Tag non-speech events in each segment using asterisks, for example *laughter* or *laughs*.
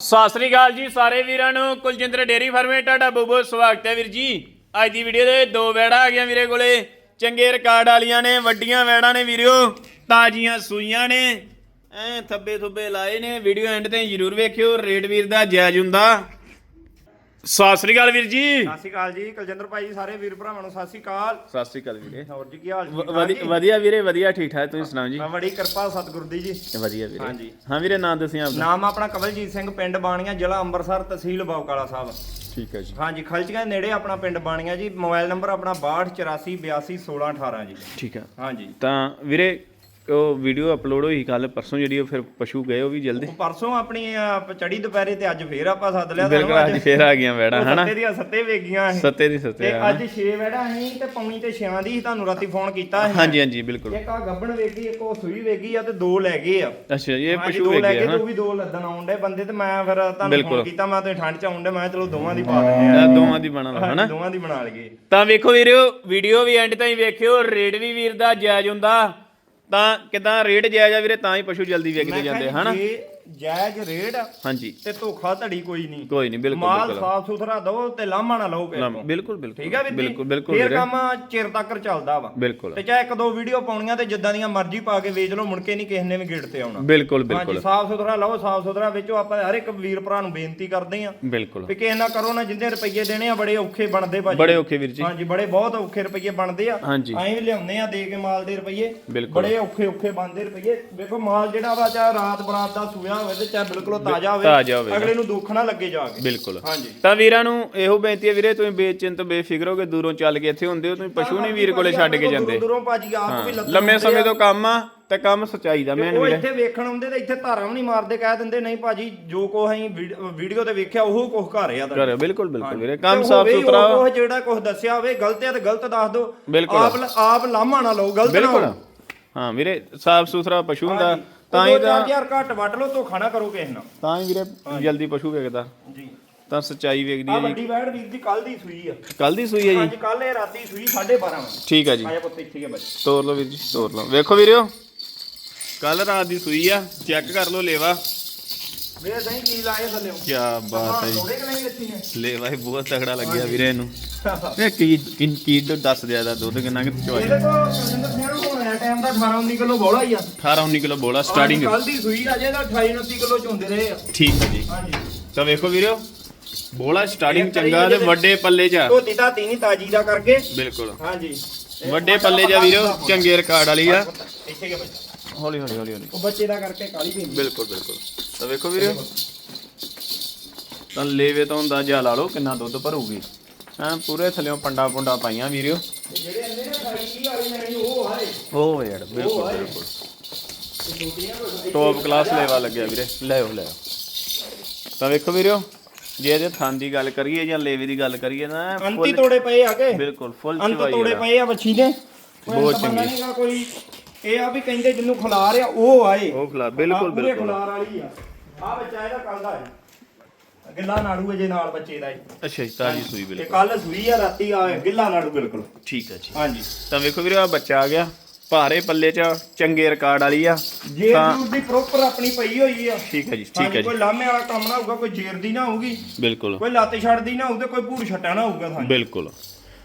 ਸਤਿ ਸ੍ਰੀ ਅਕਾਲ ਜੀ ਸਾਰੇ ਵੀਰਾਂ ਨੂੰ। ਕੁਲਜਿੰਦਰ ਡੇਰੀ ਫਾਰਮੇ ਤੁਹਾਡਾ ਬਹੁਤ ਬਹੁਤ ਸਵਾਗਤ ਹੈ ਵੀਰ ਜੀ। ਅੱਜ ਦੀ ਵੀਡੀਓ ਦੇ ਦੋ ਵੈੜਾਂ ਆ ਗਈਆਂ ਵੀਰੇ ਕੋਲੇ। ਚੰਗੇ ਰਿਕਾਰਡ ਵਾਲੀਆਂ ਨੇ, ਵੱਡੀਆਂ ਵੈੜਾਂ ਨੇ ਵੀਰਿਓ ਤਾਜ਼ੀਆਂ ਸੂਈਆਂ ਨੇ। ਐ ਥੱਬੇ ਥੁੱਬੇ ਲਾਏ ਨੇ। ਵੀਡੀਓ ਐਂਡ ਤੇ ਜ਼ਰੂਰ ਵੇਖਿਓ। ਰੇਟ ਵੀਰ ਦਾ ਜਾਇਜ਼ ਹੁੰਦਾ। ਸਤਿ ਸ੍ਰੀ ਅਕਾਲ ਵੀਰ ਜੀ। ਸਤਿ ਸ਼੍ਰੀ ਅਕਾਲ ਜੀ ਕੁਲਜਿੰਦਰ ਭਾਈ ਜੀ ਸਾਰੇ ਵੀਰ ਭਰਾਵਾਂ ਨੂੰ ਸਤਿ ਸ਼੍ਰੀ ਅਕਾਲ। ਸਤਿ ਸ੍ਰੀ ਅਕਾਲ ਵੀਰੇ। ਹੋਰ ਜੀ ਕੀ ਹਾਲ ਜੀ? ਵਧੀਆ ਵੀਰੇ ਵਧੀਆ ਠੀਕ ਠਾਕ। ਤੁਸੀਂ ਸੁਣਾਓ ਜੀ? ਮੈਂ ਬੜੀ ਕਿਰਪਾ ਸਤਿਗੁਰ ਦੀ ਜੀ। ਵਧੀਆ ਵੀਰੇ। ਹਾਂਜੀ। ਹਾਂ ਵੀਰੇ ਨਾਂ ਦੱਸਿਆ ਆਪਣਾ ਨਾਮ ਆਪਣਾ ਕਵਲਜੀਤ ਸਿੰਘ ਪਿੰਡ ਬਾਣੀਆਂ ਜ਼ਿਲ੍ਹਾ ਅੰਮ੍ਰਿਤਸਰ ਤਹਿਸੀਲ ਬਾਉਕਾਲਾ ਸਾਹਿਬ। ਠੀਕ ਹੈ ਜੀ। ਹਾਂਜੀ ਖਲਚੀਆਂ ਦੇ ਨੇੜੇ ਆਪਣਾ ਪਿੰਡ ਬਾਣੀਆਂ ਜੀ। ਮੋਬਾਈਲ ਨੰਬਰ ਆਪਣਾ 6284821618 ਜੀ। ਠੀਕ ਹੈ ਹਾਂਜੀ। ਤਾਂ ਵੀਰੇ ਉਹ ਵੀਡੀਓ ਅਪਲੋਡ ਹੋਈ ਕੱਲ ਪਰਸੋਂ ਜਿਹੜੀ ਉਹ ਫਿਰ ਪਸ਼ੂ ਗਏ ਉਹ ਵੀ ਜਲਦੀ। ਪਰਸੋਂ ਆਪਣੀ ਚੜੀ ਦੁਪਹਿਰੇ ਤੇ ਅੱਜ ਫੇਰ ਆਪਾਂ ਸੱਦ ਲਿਆ ਬਿਲਕੁਲ ਅੱਜ ਫੇਰ ਆ ਗਈਆਂ ਵੈੜਾਂ ਹਨਾ? ਸੱਤੇ ਦੀਆਂ ਸੱਤੇ ਵੇਗੀਆਂ ਇਹ ਸੱਤੇ ਦੀ ਤੇ ਸੱਤੇ ਆ ਅੱਜ 6 ਵੜਾ ਅਸੀਂ ਤੇ ਪੌਣੀ ਤੇ 6 ਦੀ ਤੁਹਾਨੂੰ ਰਾਤੀ ਫੋਨ ਕੀਤਾ ਸੀ। ਹਾਂਜੀ ਹਾਂਜੀ ਬਿਲਕੁਲ। ਇੱਕ ਆ ਗੱਬਣ ਵੇਗੀ ਇੱਕ ਉਹ ਸੂਈ ਵੇਗੀ ਆ ਤੇ ਦੋ ਲੈ ਗਏ ਆ। ਅੱਛਾ ਜੀ, ਇਹ ਪਸ਼ੂ ਦੋ ਕੇ ਹਨਾ? ਤੂੰ ਵੀ ਦੋ ਲੱਦਣ ਆਉਂਦੇ ਬੰਦੇ ਤੇ ਮੈਂ ਫਿਰ ਤੁਹਾਨੂੰ। ਫੋਨ ਕੀਤਾ ਮੈਂ ਤੇ ਠੰਡ ਚ ਆਉਂਦੇ ਮੈਂ ਚਲੋ ਦੋਵਾਂ ਦੀ ਪਾ ਦਿੰਦੇ ਆ। ਦੋਵਾਂ ਦੀ ਬਣਾ ਲਓ ਹਨਾ? ਦੋਵਾਂ ਦੀ ਬਣਾ ਲਈਏ। ਤਾਂ ਵੇਖੋ ਵੀਰਿਓ ਵੀਡੀਓ ਵੀ ਐਂਡ ਤਾਈਂ ਵੇਖਿਓ ਰੇਟ ਵੀ ਵੀਰ ਦਾ ਜਾਇਜ਼ ਹੁੰਦਾ। ਤਾਂ ਕਿਦਾਂ ਰੇਟ ਜਾਇਜ਼ ਆ ਵੀਰੇ ਤਾਂ ਹੀ ਪਸ਼ੂ ਜਲਦੀ ਵਿਕਦੇ ਜਾਂਦੇ ਹਨਾ? ਜਾਇਜ਼ ਰੇਟ ਹਾਂਜੀ। ਤੇ ਧੋਖਾ ਧੜੀ ਕੋਈ ਨਹੀਂ। ਕੋਈ ਨਹੀਂ ਬਿਲਕੁਲ ਮਾਲ ਸਾਫ਼ ਸੁਥਰਾ ਦੋ ਤੇ ਲਾਮਾ ਨਾ ਲਓ। ਬਿਲਕੁਲ ਬਿਲਕੁਲ ਠੀਕ ਆ ਵੀ ਬਿਲਕੁਲ ਬਿਲਕੁਲ ਫੇਰ ਕੰਮ ਚਿਰ ਤੱਕ ਚੱਲਦਾ ਵਾ। ਬਿਲਕੁਲ। ਤੇ ਚਾਹੇ ਇੱਕ ਦੋ ਵੀਡੀਓ ਪਾਉਣੀਆਂ ਤੇ ਜਿੱਦਾਂ ਦੀਆਂ ਮਰਜ਼ੀ ਪਾ ਕੇ ਵੇਚ ਲਓ ਮੁੜ ਕੇ ਨਹੀਂ ਕਿਸੇ ਨੇ ਵੀ ਗੇਟ ਤੇ ਆਉਣਾ। ਬਿਲਕੁਲ ਹਾਂਜੀ ਬਿਲਕੁਲ। ਸਾਫ਼ ਸੁਥਰਾ ਲਓ ਸਾਫ਼ ਸੁਥਰਾ ਵੇਚੋ। ਆਪਾਂ ਹਰ ਇੱਕ ਵੀਰ ਭਰਾ ਨੂੰ ਬੇਨਤੀ ਕਰਦੇ ਆਂ ਬਿਲਕੁਲ। ਵੀ ਕਿਸੇ ਨਾ ਕਰੋ ਨਾ ਜਿੰਦੇ ਰੁਪਈਏ ਦੇਣੇ ਆ ਬੜੇ ਔਖੇ ਬਣਦੇ ਭਾਜੀ। ਬੜੇ ਔਖੇ ਵੀਰ ਜੀ। ਹਾਂਜੀ ਬੜੇ ਬਹੁਤ ਔਖੇ ਰੁਪਈਏ ਬਣਦੇ ਆ। ਹਾਂਜੀ। ਐਂ ਵੀ ਲਿਆਉਂਦੇ ਆ ਦੇ ਕੇ ਮਾਲ ਦੇ ਰੁਪਈਏ। ਬਿਲਕੁਲ। ਬੜੇ ਔਖੇ ਔਖੇ ਬਣਦੇ ਰੁਪਈਏ। ਵੇਖੋ ਮਾਲ ਜਿਹੜਾ ਵਾ ਚਾਹੇ ਰਾਤ ਬਰਾਤ ਦਾ ਸੂਇਆ ਹੋਵੇ ਤੇ ਚਾਹੇ ਬਿਲਕੁਲ ਤਾਜ਼ਾ ਹੋਵੇ ਤਾਜ਼ਾ ਹੋਵੇ। ਅਗਲੇ ਨੂੰ ਦੁੱਖ ਨਾ ਲੱਗੇ ਜਾ ਕੇ। ਬਿਲਕੁਲ। ਹਾਂਜੀ। ਤਾਂ ਵੀਰਾਂ ਨੂੰ ਇਹੋ ਬੇਨਤੀ ਹੈ ਵੀਰੇ ਤੁਸੀਂ ਬੇਚਿੰਤ ਬੇਫਿਕਰ ਹੋ ਕੇ ਦੂਰੋਂ ਚੱਲ ਕੇ ਇੱਥੇ ਹੁੰਦੇ ਹੋ ਤੁਸੀਂ ਪਸ਼ੂ ਨਹੀਂ ਵੀਰ ਕੋਲੇ ਛੱਡ ਕੇ ਜਾਂਦੇ। ਦੂਰੋਂ ਭਾਜੀ ਆਪ ਵੀ ਲੱਤਾਂ ਲੰਮੇ ਸਮੇਂ ਤੋਂ ਕੰਮ ਆ ਤੇ ਕੰਮ ਸਚਾਈ ਦਾ ਮੈਨ ਉਹ ਵੀਰੇ। ਇੱਥੇ ਵੇਖਣ ਆਉਂਦੇ ਤੇ ਇੱਥੇ ਧਾਰਾਂ ਵੀ ਨਹੀਂ ਮਾਰਦੇ ਕਹਿ ਦਿੰਦੇ ਨਹੀਂ ਭਾਜੀ ਜੋ ਕੋ ਅਸੀਂ ਵੀਡੀਓ ਤੇ ਵੇਖਿਆ ਉਹ ਕੁਝ ਘਰ ਆ ਤੁਹਾਡੇ ਬਿਲਕੁਲ ਬਿਲਕੁਲ ਵੀਰੇ। ਤੇ ਕੰਮ ਹੋਵੇ ਸਾਫ਼ ਹੀ ਉਹ ਸੁਥਰਾ। ਕੁਛ ਜਿਹੜਾ ਕੁਝ ਦੱਸਿਆ ਹੋਵੇ ਗਲਤ ਹੈ ਤੇ ਗਲਤ ਦੱਸ ਦਿਓ। ਬਿਲਕੁਲ। ਆਪ ਆਪ ਲਾਮਾ ਨਾ ਲਓ ਗਲਤ ਨਾ ਬਿਲਕੁਲ। ਹਾਂ ਵੀਰੇ ਸਾਫ਼ ਸੁਥਰਾ ਪਸ਼ੂ ਹੁੰਦਾ। ਤਾਂ ਹੀ ਤਾਂ ਚਾਰ ਹਜ਼ਾਰ ਘੱਟ ਵੱਟ ਲਓ ਧੋਖਾ ਨਾ ਕਰੋ ਕਿਸੇ ਨਾਲ। ਤਾਂ ਹੀ ਵੀਰੇ ਜਲਦੀ ਪਸ਼ੂ ਵੇਖਦਾ ਜੀ। ਤਾਂ ਸਚਾਈ ਵੇਖਦੀ ਆ ਹੈ ਜੀ। ਵੱਡੀ ਵੈੜ ਵੀਰ ਦੀ ਕੱਲ ਦੀ ਸੂਈ ਆ। ਕੱਲ ਦੀ ਸੂਈ ਹੈ ਜੀ। ਅੱਜ ਕੱਲ ਇਹ ਰਾਤੀ ਸੂਈ 12:30 ਵਜੇ। ਠੀਕ ਹੈ ਜੀ। ਆਇਆ ਪੁੱਤ ਇੱਥੇ ਕੇ ਬੱਚ ਤੋਰ ਲਓ ਵੀਰ ਜੀ ਤੋਰ ਲਓ। ਵੇਖੋ ਵੀਰਿਓ ਕੱਲ ਰਾਤ ਦੀ ਸੂਈ ਆ। ਚੈੱਕ ਕਰ ਲਓ ਲੇਵਾ। ਵੇ ਸਹੀ ਕੀ ਲਾਏ ਥੱਲੇ ਕੀ ਬਾਤ ਹੈ ਜੀ। ਥੋੜੇ ਕਿ ਨਹੀਂ ਲੱਤੀ ਹੈ? ਲੇਵਾ ਹੀ ਬਹੁਤ ਤਗੜਾ ਲੱਗਿਆ ਵੀਰੇ ਇਹਨੂੰ। *laughs* ਇਹ ਕੀ ਕੀ ਦੱਸ ਦਿਆ ਦਾ ਦੁੱਧ ਕਿੰਨਾ ਕਿ ਚਵਾਈ ਇਹਦੇ ਤੋਂ ਕੁਲਜਿੰਦਰ ਸਿੰਘ ਨੂੰ ਟਾਈਮ ਦਾ 18 19 ਕਿਲੋ ਬੋਲਾ ਹੀ ਆ। 18 19 ਕਿਲੋ ਬੋਲਾ ਸਟਾਰਟਿੰਗ ਕੱਲ ਦੀ ਸੂਈ ਆ ਜੇ ਦਾ 28 29 ਕਿਲੋ ਚੁੰਦੇ ਰਹੇ ਆ। ਠੀਕ ਹੈ ਜੀ। ਹਾਂਜੀ। ਤਾਂ ਵੇਖੋ ਵੀਰਿਓ ਬੋਲਾ ਸਟਾਰਟਿੰਗ ਚੰਗਾ ਤੇ ਵੱਡੇ ਪੱਲੇ 'ਚ ਆ। ਧੋਤੀ ਧਾਤੀ ਨਹੀਂ ਤਾਜੀ ਦਾ ਕਰਕੇ। ਬਿਲਕੁਲ। ਹਾਂਜੀ। ਇਹ ਵੱਡੇ ਪੱਲੇ 'ਚ ਆ ਵੀਰਿਓ ਚੰਗੇ ਰਿਕਾਰਡ ਵਾਲੀ ਆ। ਇੱਥੇ ਕੇ ਬੱਚਾ। ਹੌਲੀ ਹੌਲੀ ਹੌਲੀ ਹੌਲੀ। ਉਹ ਬੱਚੇ ਦਾ ਕਰਕੇ ਕਾਲੀ ਪੈਂਦੀ ਬਿਲਕੁਲ ਬਿਲਕੁਲ। ਤਾਂ ਵੇਖੋ ਵੀਰੇ ਤਾਂ ਲੇਵੇ ਤੋਂ ਹੁੰਦਾ ਜਾ ਲਾ ਲਓ ਕਿੰਨਾ ਦੁੱਧ ਭਰੂਗੀ। ਹਾਂ ਪੂਰੇ ਥੱਲੇੋਂ ਪੰਡਾ ਪੁੰਡਾ ਪਾਈਆਂ ਵੀਰਿਓ ਤੇ ਜਿਹੜੇ ਅੰਨੇ ਨੇ ਖਾਈ ਕੀ ਵਾਲੀ ਲੈਣੀ ਉਹ ਯਾਰ ਬਿਲਕੁਲ ਬਿਲਕੁਲ। ਟੌਪ ਕਲਾਸ ਲੈਵਾ ਲੱਗਿਆ ਵੀਰੇ। ਲੈ ਆਓ ਲੈ ਆਓ ਤਾਂ ਵੇਖੋ ਵੀਰਿਓ ਜੇ ਇਹਦੇ ਥਣ ਦੀ ਗੱਲ ਕਰੀਏ ਜਾਂ ਲੇਵੇ ਦੀ ਗੱਲ ਕਰੀਏ ਨਾ ਅੰਤੀ ਤੋੜੇ ਪਏ ਆ ਕੇ ਬਿਲਕੁਲ ਫੁੱਲ ਅੰਤ ਚਵਾਈ ਤੋੜੇ। ਪਏ ਆ ਬੱਚੀ ਦੇ ਬਹੁਤ ਚੰਗੀ। ਨਹੀਂਗਾ ਕੋਈ। ਇਹ ਆ ਵੀ ਕਹਿੰਦੇ ਜਿੰਨੂੰ ਖਿਲਾਰ ਆ ਉਹ ਆਏ। ਉਹ ਖਿਲਾ ਬਿਲਕੁਲ ਬਿਲਕੁਲ। ਖਿਲਾਰ ਵਾਲੀ ਆ। ਆ ਬੱਚਾ ਇਹਦਾ ਕੱਲ ਦਾ ਹੈ। ਗਿੱਲਾ ਨਾੜੂ ਹੈ ਜੇ ਨਾਲ ਬੱਚੇ ਦਾ ਇਹ। ਅੱਛਾ ਜੀ ਤਾਜੀ ਸੂਈ ਇਹ ਬਿਲਕੁਲ। ਕੱਲ ਸੂਈ ਆ ਰਾਤੀ ਆ ਗਿੱਲਾ ਨਾੜੂ ਬਿਲਕੁਲ। ਠੀਕ ਹੈ ਜੀ। ਹਾਂਜੀ। ਤਾਂ ਵੇਖੋ ਵੀਰੇ ਆ ਬੱਚਾ ਆ ਗਿਆ ਭਾਰੇ ਪੱਲੇ 'ਚ ਚੰਗੇ ਰਿਕਾਰਡ ਵਾਲੀ ਆ। ਜੇ ਤਾਂ- ਜੂਰ ਦੀ ਪ੍ਰੋਪਰ ਆਪਣੀ ਪਈ ਹੋਈ ਆ। ਠੀਕ ਹੈ ਜੀ ਠੀਕ ਹਾਂਜੀ, ਹੈ ਕੋਈ ਜੀ ਲਾਮੇ ਵਾਲਾ ਕੰਮ ਨਾ ਹੋਊਗਾ ਕੋਈ ਜੇਰ ਦੀ ਨਾ ਹੋਊਗੀ। ਬਿਲਕੁਲ। ਕੋਈ ਲੱਤ ਛੱਡਦੀ ਨਾ ਹੋਊ ਤੇ ਕੋਈ ਭੂਰ ਛੱਟਾ ਨਾ ਹੋਊਗਾ ਸਾਨੂੰ ਬਿਲਕੁਲ।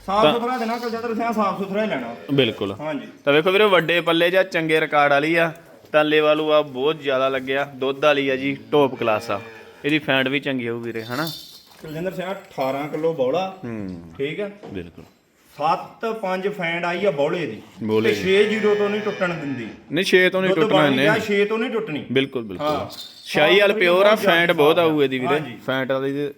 ਸਾਫ਼ ਸੁਥਰਾ ਦੇਣਾ ਕਿ ਜਦ ਰਸਿਆ ਸਾਫ਼ ਸੁਥਰਾ ਹੀ ਲੈਣਾ। ਬਿਲਕੁਲ। ਹਾਂਜੀ। ਤਾਂ ਵੇਖੋ ਵੀਰੇ ਵੱਡੇ ਪੱਲੇ 'ਚ ਚੰਗੇ ਰਿਕਾਰਡ ਵਾਲੀ ਆ। ਤਾਂ ਲੇਵਾ ਲੂਆ ਬਹੁਤ ਜ਼ਿਆਦਾ ਲੱਗਿਆ ਦੁੱਧ ਵਾਲੀ ਆ ਜੀ ਟੌਪ ਕਲਾਸ ਆ। ਇਹਦੀ ਫੈਂਟ ਵੀ ਚੰਗੀ ਹੋਊ ਵੀਰੇ ਹਨਾ? ਕੁਲਜਿੰਦਰ ਸਿੰਘ 18 ਕਿਲੋ ਬੌਲਾ। ਹੂੰ। ਠੀਕ ਹੈ ਬਿਲਕੁਲ। 7 5 ਫੈਂਡ ਆਈ ਆ ਬੌਲੇ ਦੀ। ਬੌਲੇ ਤੇ 6 0 ਤੋਂ ਨਹੀਂ ਟੁੱਟਣ ਦਿੰਦੀ। ਨਹੀਂ 6 ਤੋਂ ਨਹੀਂ ਟੁੱਟਣਾ ਇਹਨੇ। ਗਿਆ 6 ਤੋਂ ਨਹੀਂ ਟੁੱਟਣੀ। ਬਿਲਕੁਲ ਬਿਲਕੁਲ। ਹਾਂ। ਸ਼ਾਹੀ ਵਾਲ ਪਿਓਰ ਆ ਫੈਂਟ ਬਹੁਤ ਆਊ ਇਹਦੀ ਵੀਰੇ। ਫੈਂਟ ਵਾਲੀ ਦੀ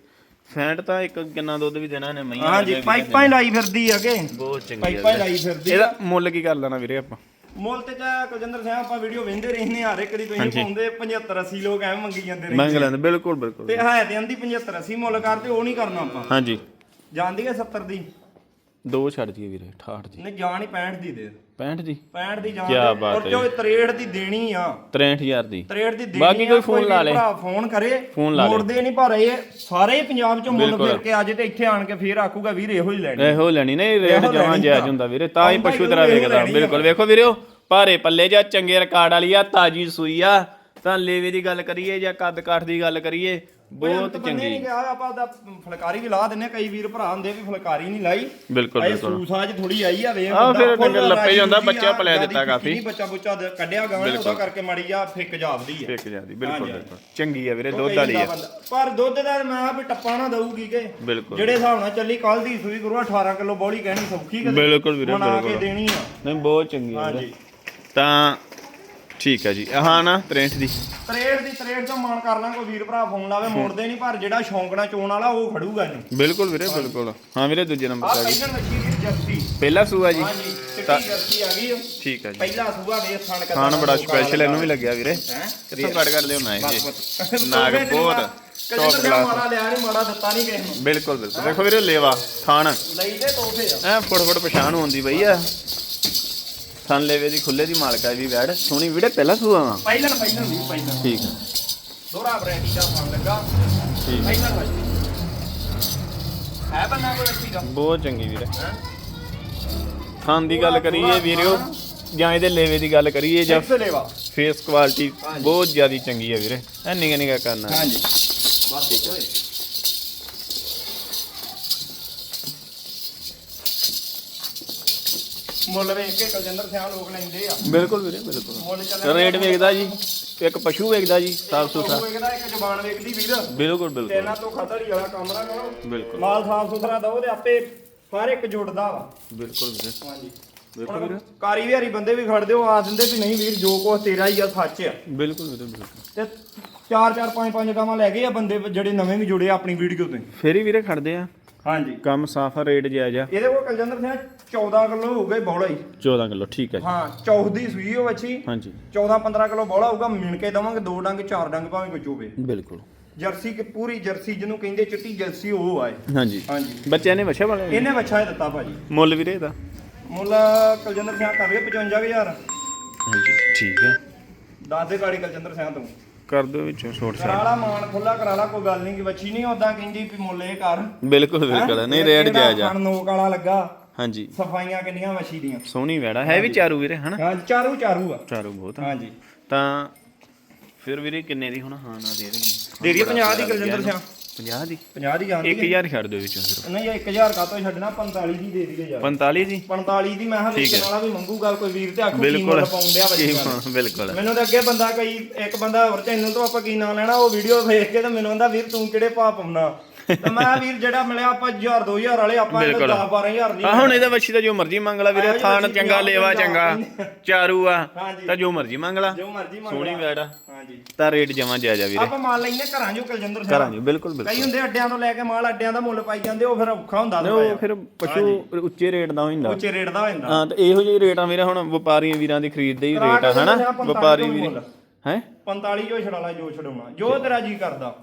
ਫੈਂਟ ਤਾਂ ਇੱਕ ਕਿੰਨਾ ਦੁੱਧ ਵੀ ਦੇਣਾ ਇਹਨੇ ਮਈਆਂ ਹਾਂਜੀ ਪਾਈਪਾਂ ਲਾਈ ਫਿਰਦੀ ਆ ਕਿ। ਬਹੁਤ ਚੰਗੀ ਪਾਈਪਾਂ ਆ ਲਾਈ ਫਿਰਦੀ ਇਹਦਾ ਮੁੱਲ ਕੀ ਕਰ ਲੈਣਾ ਵੀਰੇ ਆਪਾਂ? ਮੁੱਲ ਤੇ ਚਾ ਕੁਲਜਿੰਦਰ ਸਿੰਘ ਆਪਾਂ ਵੀਡੀਓ ਵੇਂਦੇ ਰਹਿੰਦੇ ਆ ਹਰ ਇੱਕ ਦੀ ਤੁਸੀਂ ਹਾਂਜੀ। ਪਾਉਂਦੇ 75 80 ਲੋਕ ਐਵੇਂ ਮੰਗੀ ਜਾਂਦੇ ਨੇ ਮੰਗ ਲੈਂਦੇ ਬਿਲਕੁਲ ਬਿਲਕੁਲ। ਤੇ ਹੈ ਤੇ ਆਂਦੀ 75 80 ਮੁੱਲ ਕਰਦੇ ਉਹ ਨਹੀਂ ਕਰਨਾ ਆਪਾਂ। ਹਾਂਜੀ। ਜਾਂਦੀ ਹੈ 70 ਦੀ? ਦੋ ਛੱਡ ਦਈਏ ਵੀਰੇ 68 ਦੀ ਨਹੀਂ ਜਾਣ ਹੀ 65 ਦੀ ਦੇ 65 ਦੀ 65 ਦੀ ਜਾਣ ਕਿਆ। ਬਾਤ ਔਰ ਹੈ ਜੋ 63 ਦੀ ਦੇਣੀ ਆ 63000 ਦੀ 63 ਦੀ ਦੇਣੀ ਬਾਕੀ ਆ, ਕੋਈ ਫੋਨ ਵੀ ਲਾ ਲੇ। ਭਰਾ ਫੋਨ ਕਰੇ ਫੋਨ ਲਾ ਲੇ। ਮੋੜਦੇ ਨਹੀਂ ਪਰ ਇਹ ਸਾਰੇ ਪੰਜਾਬ ਚੋਂ ਮੁੱਲ ਬਿਲਕੁਲ। ਫਿਰ ਕੇ ਅੱਜ ਤੇ ਇੱਥੇ ਆਣ ਕੇ ਫੇਰ ਆਖੂਗਾ ਵੀਰ ਇਹੋ ਹੀ ਲੈਣੀ ਇਹੋ ਲੈਣੀ ਨਹੀਂ ਰੇਟ ਇਹੋ ਜਮਾਂ ਲੈਣੀ ਜਾਇਜ਼। ਹੁੰਦਾ ਵੀਰੇ ਤਾਂ ਹੀ ਆਉਂਦਾ ਪਸ਼ੂ ਤੇਰਾ ਇਹੋ ਵੇਖਦਾ ਲੈਣੀ। ਬਿਲਕੁਲ ਵੇਖੋ ਵੀਰਿਓ ਭਾਰੇ ਪੱਲੇ ਜਾਂ ਚੰਗੇ ਰਿਕਾਰਡ ਵਾਲੀ ਆ ਤਾਜੀ ਸੂਈ ਆ ਤਾਂ ਲੇਵੇ ਦੀ ਗੱਲ ਕਰੀਏ ਜਾਂ ਕੱਦ ਕਾਠ ਦੀ ਗੱਲ ਕਰੀਏ ਬਹੁਤ ਨਹੀਂ ਚੰਗੀ। ਗਿਆ ਆਪਾਂ ਦਾ ਫਲਕਾਰੀ ਵੀ ਲਾ ਦਿੰਨੇ ਕਈ ਵੀਰ ਭਰਾ ਹੁੰਦੇ ਵੀ ਫਲਕਾਰੀ ਨਹੀਂ ਲਾਈ। ਬਿਲਕੁਲ ਇਹ ਬਿਲਕੁਲ। ਸੂਸਾਜ ਥੋੜੀ ਆਈ ਆ ਵੇ ਆਹ ਫਿਰ ਡੰਗਰ ਲੱਪੇ ਹੀ ਹੁੰਦਾ, ਬੱਚਾ ਪਲਿਆ ਦਿੱਤਾ ਕਾਫੀ। ਬੱਚਾ ਬੁੱਚਾ ਦੇ- ਕੱਢਿਆ ਗਾਂ ਉਹਦਾ ਕਰਕੇ ਮਾੜੀ ਜਾ ਫਿੱਕ ਜਾਪਦੀ ਆ। ਇੱਕ ਜਾਂਦੀ ਬਿਲਕੁਲ ਚੰਗੀ ਆ ਵੀਰੇ ਦੁੱਧ ਵਾਲੀ ਆ। ਪਰ ਦੁੱਧ ਦਾ ਮੈਂ ਆ ਵੀ ਟੱਪਾ ਨਾ ਦਊਗੀ ਕਿ ਜਿਹੜੇ ਹਿਸਾਬ ਨਾਲ ਚੱਲੀ ਕੱਲ ਦੀ ਸੂਈ ਗੁਰੂ 18 ਕਿਲੋ ਬੋਲੀ ਕਹਿਣੀ ਸੌਖੀ ਕਦੇ ਬਿਲਕੁਲ ਵੀਰੇ ਬਣਾ ਕੇ ਬਿਲਕੁਲ। ਦੇਣੀ ਆ। ਨਹੀਂ ਬਹੁਤ ਚੰਗੀ ਆ ਤਾਂ ਠੀਕ ਹੈ ਜੀ। ਹਾਂ ਨਾ 63 ਦੀ। 63 ਦੀ 63 ਤੋਂ ਮਾਨ ਕਰ ਲਾਂ ਕੋਈ ਵੀਰ ਭਰਾ ਫੋਨ ਲਾਵੇ ਮੋੜਦੇ ਨਹੀਂ ਪਰ ਜਿਹੜਾ ਸ਼ੌਂਕਣਾ ਚੋਣ ਵਾਲਾ ਉਹ ਖੜੂਗਾ ਇਹਨੂੰ। ਬਿਲਕੁਲ ਵੀਰੇ ਬਿਲਕੁਲ। ਹਾਂ ਵੀਰੇ ਦੂਜੇ ਨੰਬਰ ਤੇ ਆ ਗਈ। ਪਹਿਲਾਂ ਦੀ ਸੂਆ ਜੀ। ਚਿੱਟੀ ਜਰਸੀ ਆ ਗਈ। ਠੀਕ ਹੈ ਜੀ। ਪਹਿਲਾ ਸੂਆ ਵੇਖ ਥਣ ਕਰਦਾ ਖਾਣ ਬੜਾ ਸਪੈਸ਼ਲ ਇਹਨੂੰ ਵੀ ਲੱਗਿਆ ਵੀਰੇ। ਹੈ? ਕਿੱਥੋਂ ਕੱਢ ਕੱਢ ਲਿਆਉਣਾ ਹੈ ਜੀ? ਬਸ ਨਾਗ ਬਹੁਤ ਟੌਪ ਕਲਾਸ ਮਾੜਾ ਲਿਆ ਨਹੀਂ ਮਾੜਾ ਦਿੱਤਾ ਨਹੀਂ ਕਿਸੇ ਨੂੰ। ਬਿਲਕੁਲ ਬਿਲਕੁਲ। ਦੇਖੋ ਵੀਰੇ ਲੇਵਾ ਖਾਣ। ਲਈ ਦੇ ਤੋਹਫੇ ਆ। ਐ ਫੁੱਟ ਫੁੱਟ ਪਛਾਣ ਹੁੰਦੀ ਬਈ ਆ। ਥਣ ਲੇਵੇ ਦੀ ਖੁੱਲੇ ਦੀ ਮਾਲਕਾ ਵੀ ਵੈੜ। ਸੋਹਣੀ ਵੀਰੇ ਪਹਿਲਾ ਸੂਆ ਵਾ। ਪਹਿਲਾਂ ਪਹਿਲਾਂ ਵੀ ਪਹਿਲਾਂ। ਠੀਕ ਹੈ ਦੋਹਰਾ ਬਰੈਂਡੀ ਦਾ ਫਨ ਲੱਗਾ। ਠੀਕ ਪਹਿਲਾਂ ਹੈ ਬੰਨਾ ਕੋਈ ਅੱਛੀ ਦਾ? ਬਹੁਤ ਚੰਗੀ ਵੀਰੇ। ਹੈ? ਥਣ ਦੀ ਗੱਲ ਕਰੀਏ ਵੀਰਿਓ ਜਾਂ ਇਹਦੇ ਲੇਵੇ ਦੀ ਗੱਲ ਕਰੀਏ ਜਾਂ ਲੈਵਾ। ਫੇਸ ਕੁਆਲਿਟੀ ਬਹੁਤ ਜ਼ਿਆਦੀ ਚੰਗੀ ਹੈ ਵੀਰੇ। ਐ ਨਿਗਾ ਨਿਗਾ ਕਰਨਾ। ਹਾਂਜੀ। ਬਸ ਠੀਕ ਹੋਏ ਮੁੱਲ ਵੇਖ ਕੇ ਕਲਜੰਦਰ ਸਿਆਂ ਲੋਕ ਲੈਂਦੇ ਆ। ਬਿਲਕੁਲ ਵੀਰੇ ਬਿਲਕੁਲ। ਰੇਟ ਵੇਖਦਾ ਜੀ ਇੱਕ ਪਸ਼ੂ ਵੇਖਦਾ ਜੀ ਸਾਫ਼ ਸੁਥਰਾ ਵੇਖਦਾ ਇੱਕ ਜ਼ਬਾਨ ਵੇਖਦੀ ਵੀਰ। ਬਿਲਕੁਲ ਬਿਲਕੁਲ। ਤੇਨਾਂ ਤੋਂ ਖਤੜੀ ਵਾਲਾ ਕੰਮ ਨਾ ਕਰੋ। ਬਿਲਕੁਲ। ਮਾਲ ਸਾਫ਼ ਸੁਥਰਾ ਦਓ ਤੇ ਆਪੇ ਹਰ ਇੱਕ ਜੁੜਦਾ ਵਾ। ਬਿਲਕੁਲ ਵੀਰੇ। ਹਾਂਜੀ। ਵੇਖੋ ਵੀਰੇ। ਕਾਰੀ ਵਿਹਾਰੀ ਬੰਦੇ ਵੀ ਖੜਦੇ ਉਹ ਆ ਦਿੰਦੇ ਵੀ ਨਹੀਂ ਵੀਰ ਜੋ ਕੁਛ ਤੇਰਾ ਹੀ ਆ ਸੱਚ ਆ। ਬਿਲਕੁਲ ਵੀਰੇ ਬਿਲਕੁਲ। ਤੇ ਚਾਰ ਚਾਰ ਪੰਜ ਪੰਜ ਗਾਵਾਂ ਲੈ ਗਏ ਆ ਬੰਦੇ ਜਿਹੜੇ ਨਵੇਂ ਵੀ ਜੁੜੇ ਆ ਆਪਣੀ ਵੀਡੀਓ ਤੇ। ਫੇਰ ਹੀ ਵੀਰੇ ਖੜਦੇ ਆ। ਹਾਂਜੀ। ਕੰਮ ਸਾਫ਼ ਰੇਟ ਜਾਇਜ਼ ਆ। ਇਹਦੇ ਕੋਲ ਕਲਜੰਦਰ ਸਿੰਘ 14 ਕਿਲੋ ਹੋਊਗਾ ਬੌਲਾ ਹੀ। 14 ਕਿਲੋ ਠੀਕ ਹੈ ਜੀ। ਹਾਂ ਚੌਥ ਦੀ ਸੂਈ ਉਹ ਅੱਛੀ ਹਾਂਜੀ। 14 15 ਕਿਲੋ ਬੌਲਾ ਹੋਊਗਾ ਮਿਣ ਕੇ ਦਵਾਂਗੇ ਦੋ ਡੰਗ ਚਾਰ ਡੰਗ ਭਾਵੇਂ ਕੋਈ ਚੋਵੇ। ਬਿਲਕੁਲ। ਜਰਸੀ ਕਿ ਪੂਰੀ ਜਰਸੀ ਜਿਹਨੂੰ ਕਹਿੰਦੇ ਚਿੱਟੀ ਜਰਸੀ ਉਹ ਆਏ ਹਾਂਜੀ। ਹਾਂਜੀ। ਬੱਚਿਆਂ ਨੇ ਵਛਾ ਵਾਲੇ ਇਹਨੇ ਬੱਚਾ ਹੀ ਦਿੱਤਾ ਭਾਜੀ। ਮੁੱਲ ਵੀਰੇ ਇਹਦਾ? ਮੁੱਲ ਕਲਜੰਦਰ ਸਿੰਘ ਕਰ ਗਿਆ 55000 ਹਾਂਜੀ ਠੀਕ ਹੈ ਦੱਸ ਦੇ ਗਾੜੀ ਕਲਜੰਦਰ ਸਿੰਘ ਤੋਂ। ਕਰ ਦਿਓ ਵਿੱਚੋਂ ਛੋਟ ਕਰਾ ਲਾ ਮਾਨ ਖੁੱਲਾ ਕਰਾ ਲਾ ਕੋਈ ਗੱਲ ਨਹੀਂ ਕਿ ਬੱਚੀ ਨਹੀਂ ਉਦਾਂ ਕਹਿੰਦੀ ਵੀ ਮੁੱਲ ਇਹ ਕਰ। ਬਿਲਕੁਲ ਬਿਲਕੁਲ ਨਹੀਂ ਇਹਦਾ ਜਾਇਜ਼ ਆ। ਨੋਕ ਵਾਲਾ ਲੱਗਾ। ਹਾਂਜੀ। ਸਫਾਈਆਂ ਕਿੰਨੀਆਂ ਮੱਛੀ ਦੀਆਂ। ਸੋਹਣੀ ਵੈੜਾ ਹੈ ਵੀ ਚਾਰੂ ਵੀਰੇ ਹਨਾ? ਹਾਂ ਚਾਰੂ ਚਾਰੂ ਆ। ਚਾਰੂ ਬਹੁਤ। ਹਾਂਜੀ। ਤਾਂ ਫਿਰ ਵੀਰੇ ਕਿੰਨੇ ਦੀ ਹੁਣ? ਹਾਂ ਨਾ ਦੇ ਦੇਣੀ ਦੇ ਦਈਏ 50 ਦੀ ਕਲਜੰਦਰ ਸਿੰਘ 50 ਦੀ? 50 ਦੀ ਜਾਂਦੀ ਹੈ। 1000 ਛੱਡ ਦਿਓ ਵਿੱਚੋਂ ਸਿਰਫ। ਨਹੀਂ ਇਹ 1000 ਕਾਤੋਂ ਛੱਡਣਾ? 45 ਦੀ ਦੇ ਦਈਏ ਯਾਰ। 45 ਦੀ? 45 ਦੀ ਮੈਂ ਹਾਂ। ਵੇਚਣ ਵਾਲਾ ਵੀ ਮੰਗੂਗਾ ਕੋਈ ਵੀਰ ਤੇ ਆਖੂ ਕੀ ਮੁੱਲ ਪਾਉਂਦਿਆ ਬੱਚੀ ਕੀ- ਬਿਲਕੁਲ। ਮੈਨੂੰ ਤਾਂ ਅੱਗੇ ਬੰਦਾ ਕਈ ਇੱਕ ਬੰਦਾ ਹੋਰ ਚੈਨਲ ਤੋਂ ਆਪਾਂ ਕੀ ਨਾਂ ਲੈਣਾ ਉਹ ਵੀਡੀਓ ਵੇਖ ਕੇ ਤੇ ਮੈਨੂੰ ਕਹਿੰਦਾ ਵੀਰ ਤੂੰ ਕਿਹੜੇ ਭਾਅ ਪਾਉਣਾ? ਤੇ ਮੈਂ ਵੀਰ ਜਿਹੜਾ ਮਿਲਿਆ ਆਪਾਂ 1000 2000 ਵਾਲੇ ਆਪਾਂ ਇਹਨੂੰ ਬਿਲਕੁਲ। 10 12000 ਨਹੀਂ ਆ ਹੁਣ ਇਹਦਾ ਵੱਛੀ ਦਾ ਜੋ ਮਰਜ਼ੀ ਮੰਗ ਲਾ ਵੀਰੇ ਥਾਣ ਵੱਛੀ ਚੰਗਾ ਲੇਵਾ ਚੰਗਾ ਚਾਰੂ ਆ ਹਾਂਜੀ। ਤਾਂ ਜੋ ਮਰਜ਼ੀ ਮੰਗ ਲਾ। ਜੋ ਮਰਜ਼ੀ ਮੰਗ ਸੋਹਣੀ। ਵੈੜ ਆ। ਹਾਂਜੀ। ਤਾਂ ਰੇਟ ਜਮਾ ਜਾਇਜ਼ ਆ ਵੀਰੇ। ਆਪਾਂ ਮਾਲ ਲੈਨੇ ਘਰਾਂ ਜੋ ਕਲਜੰਦਰ ਸਿੰਘ ਕਰਾਂਗੇ ਬਿਲਕੁਲ ਕਈ ਬਿਲਕੁਲ ਹੁੰਦੇ ਅੱਡਿਆਂ ਤੋਂ ਲੈ ਕੇ ਮਾਲ ਅੱਡਿਆਂ ਦਾ ਮੁੱਲ ਪਾਈ ਜਾਂਦੇ ਉਹ ਫਿਰ ਔਖਾ ਹੁੰਦਾ ਥੋੜ੍ਹਾ ਉਹ ਫਿਰ ਪਸ਼ੂ ਉੱਚੇ ਰੇਟ ਦਾ ਹੋ ਜਾਂਦਾ ਉੱਚੇ ਰੇਟ ਦਾ ਹੋ ਜਾਂਦਾ ਹਾਂ ਤੇ ਇਹੋ ਜਿਹੇ ਰੇਟਾਂ ਵੀਰੇ ਹੁਣ ਵਪਾਰੀਆਂ ਵੀਰਾਂ ਦੇ ਖਰੀਦਦੇ ਹੀ ਕਰਾ ਰੇਟ ਆ ਹਨਾ? ਆ ਵਪਾਰੀ ਤੋਂ ਵੀਰੇ। ਹੈ? 45 ਜੋ ਛੜਾਲਾ ਜੋ ਛਡਾਉਣਾ ਜੋ ਤੇਰਾ ਜੀ ਕਰਦਾ।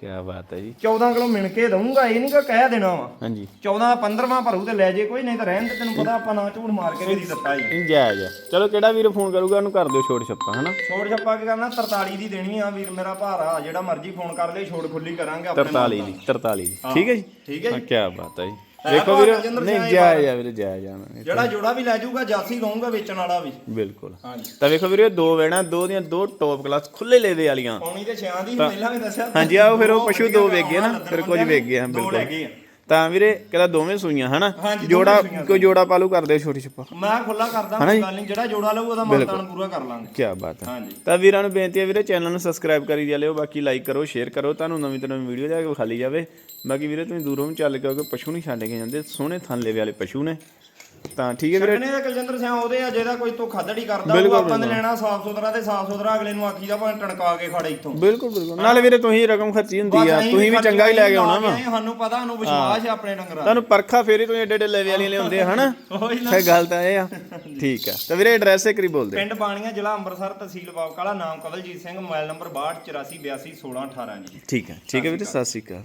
ਕੀ ਬਾਤ ਹੈ ਜੀ। 14 ਕਿਲੋ ਮਿਣ ਕੇ ਦਊਂਗਾ ਇਹ ਨਹੀਂ ਕਿ ਕਹਿ ਦੇਣਾ ਵਾ। ਹਾਂਜੀ। 14 15ਵਾਂ ਭਰੂ ਤੇ ਲੈ ਜੇ ਕੋਈ ਨਹੀਂ ਤਾਂ ਰਹਿਣ ਦੇ ਤੈਨੂੰ ਪਤਾ ਆਪਾਂ ਨਾ ਝੂਠ ਮਾਰ ਕੇ ਨਹੀਂ ਦਿੱਤਾ ਜੀ। ਇਹ ਜਾਇਜ਼ ਆ। ਚਲੋ ਕਿਹੜਾ ਵੀਰ ਫੋਨ ਕਰੂਗਾ ਉਹਨੂੰ ਕਰ ਦਿਓ ਛੋਟ ਛੱਪਾ ਹਨਾ? ਛੋੜ ਛੱਪਾ ਕੀ ਕਰਨਾ? 43 ਦੀ ਦੇਣੀ ਆ ਵੀਰ ਮੇਰਾ ਭਾਰਾ ਜਿਹੜਾ ਮਰਜ਼ੀ ਫੋਨ ਕਰ ਲੈ ਛੋੜ ਖੁੱਲੀ ਕਰਾਂਗੇ ਆਪਣੇ 43 ਦੀ 43 ਦੀ। ਠੀਕ ਹੈ ਜੀ? ਠੀਕ ਹੈ ਜੀ। ਕੀ ਬਾਤ ਹੈ ਜੀ। ਦੇਖੋ ਵੀਰੇ ਨਹੀਂ ਜਾਇਜ਼ ਆ ਵੀਰੇ ਜਾਇਜ਼ ਆ ਜਿਹੜਾ ਜੋੜਾ ਵੀ ਲੈ ਜਾਊਗਾ ਜਾਸੀ ਕਹੂੰਗਾ ਵੇਚਣ ਵਾਲਾ ਵੀ। ਬਿਲਕੁਲ। ਹਾਂਜੀ। ਤਾਂ ਵੇਖੋ ਵੀਰੇ ਦੋ ਵੇਣਾ ਦੋ ਦੀਆਂ ਦੋ ਟੌਪ ਕਲਾਸ ਖੁੱਲੇ ਲੇਵੇ ਵਾਲੀਆਂ। ਪੌਣੀ ਤੇ ਛਿਆਂ ਦੀ ਪਹਿਲਾਂ ਵੀ ਦੱਸਿਆ। ਹਾਂਜੀ ਆਓ ਫਿਰ ਉਹ ਪਸ਼ੂ ਦੋ ਵੇਖ ਗਏ ਨਾ ਫਿਰ ਕੁਝ ਵੇਖ ਗਏ ਹਾਂ ਦੋ ਲੈ ਬਿਲਕੁਲ। ਗਏ ਆ। ਤਾਂ ਵੀਰੇ ਕਹਿੰਦਾ ਦੋਵੇਂ ਸੂਈਆਂ ਹਨਾ? ਹਾਂਜੀ, ਦੋਵੇਂ ਜੋੜਾ ਸੂਈਆਂ। ਕੋਈ ਜੋੜਾ ਪਾਲੂ ਕਰਦੇ ਛੋਟੀ ਛੱਪਾ। ਮੈਂ ਖੁੱਲਾ ਕਰਦਾ ਹਨਾ ਕੋਈ ਜੀ? ਗੱਲ ਨਹੀਂ ਜਿਹੜਾ ਜੋੜਾ ਲਊ ਉਹਦਾ ਮਾਨਤਾਨ ਪੂਰਾ ਕਰ ਲਾਂਗੇ। ਕੀ ਬਾਤ ਹੈ। ਹਾਂਜੀ। ਤਾਂ ਵੀਰਾਂ ਨੂੰ ਬੇਨਤੀ ਹੈ ਵੀਰੇ ਚੈਨਲ ਨੂੰ ਸਬਸਕ੍ਰਾਈਬ ਕਰੀ ਜਾਲਿਓ ਬਾਕੀ ਲਾਈਕ ਕਰੋ ਸ਼ੇਅਰ ਕਰੋ ਤੁਹਾਨੂੰ ਨਵੀਂ ਤੋਂ ਨਵੀਂ ਵੀਡੀਓ ਜਾ ਕੇ ਖਾਲੀ ਜਾਵੇ। ਬਾਕੀ ਵੀਰੇ ਤੁਸੀਂ ਦੂਰੋਂ ਵੀ ਚੱਲ ਕੇ ਆਓਗੇ ਪਸ਼ੂ ਨਹੀਂ ਛੱਡ ਕੇ ਜਾਂਦੇ ਸੋਹਣੇ ਥਣ ਲੇਵੇ ਵਾਲੇ ਪਸ਼ੂ ਨੇ। ਤਾਂ ਠੀਕ ਹੈ ਵੀਰੇ। ਛੱਡਣੇ ਦੇ ਕੁਲਜਿੰਦਰ ਸਿੰਘ ਉਹਦੇ ਆ ਜਿਹਦਾ ਕੋਈ ਤੋਂ ਖਾਦੜੀ ਕਰਦਾ ਉਹ ਬਿਲਕੁਲ, ਆਪਾਂ ਨੇ ਲੈਣਾ ਸਾਫ਼ ਸੁਥਰਾ ਤੇ ਸਾਫ਼ ਸੁਥਰਾ ਅਗਲੇ ਨੂੰ ਆਖੀਦਾ ਭਾਵੇਂ ਟਣਕਾ ਕੇ ਖੜੇ ਇੱਥੋਂ। ਬਿਲਕੁਲ ਬਿਲਕੁਲ। ਨਾਲੇ ਵੀਰੇ ਤੁਸੀਂ ਰਕਮ ਖਰਚੀ ਹੁੰਦੀ ਆ ਬਸ ਅਸੀਂ ਤੁਸੀਂ ਵੀ ਚੰਗਾ ਹੀ ਲੈ ਕੇ ਆਉਣਾ ਵਾ। ਸਾਨੂੰ ਪਤਾ ਸਾਨੂੰ ਵਿਸ਼ਵਾਸ ਹੈ ਆਪਣੇ ਡੰਗਰਾਂ ਤੁਹਾਨੂੰ ਪਰਖਾ ਫੇਰੀ ਤੁਸੀਂ ਏਡੇ ਏਡੇ ਲੇਵੇ ਵਾਲੀਆਂ ਲਿਆਉਂਦੇ ਆ ਹਨਾ? *laughs* ਉਹੀ ਨਾ। ਇਹ ਗੱਲ ਤਾਂ ਇਹ ਆ। ਠੀਕ ਆ। ਤਾਂ ਵੀਰੇ ਐਡਰੈਸ ਇੱਕ ਵਾਰੀ ਬੋਲ ਦੇ ਪਿੰਡ ਬਾਣੀਆਂ ਜ਼ਿਲ੍ਹਾ ਅੰਮ੍ਰਿਤਸਰ ਤਹਿਸੀਲ ਬਾਵਕਾਲਾ ਨਾਮ ਕਵਲਜੀਤ ਸਿੰਘ ਮੋਬਾਈਲ ਨੰਬਰ 6284821618 ਜੀ। ਠੀਕ ਹੈ ਠੀਕ ਹੈ ਵੀਰੇ ਸਤਿ ਸ਼੍ਰੀ ਅਕਾਲ।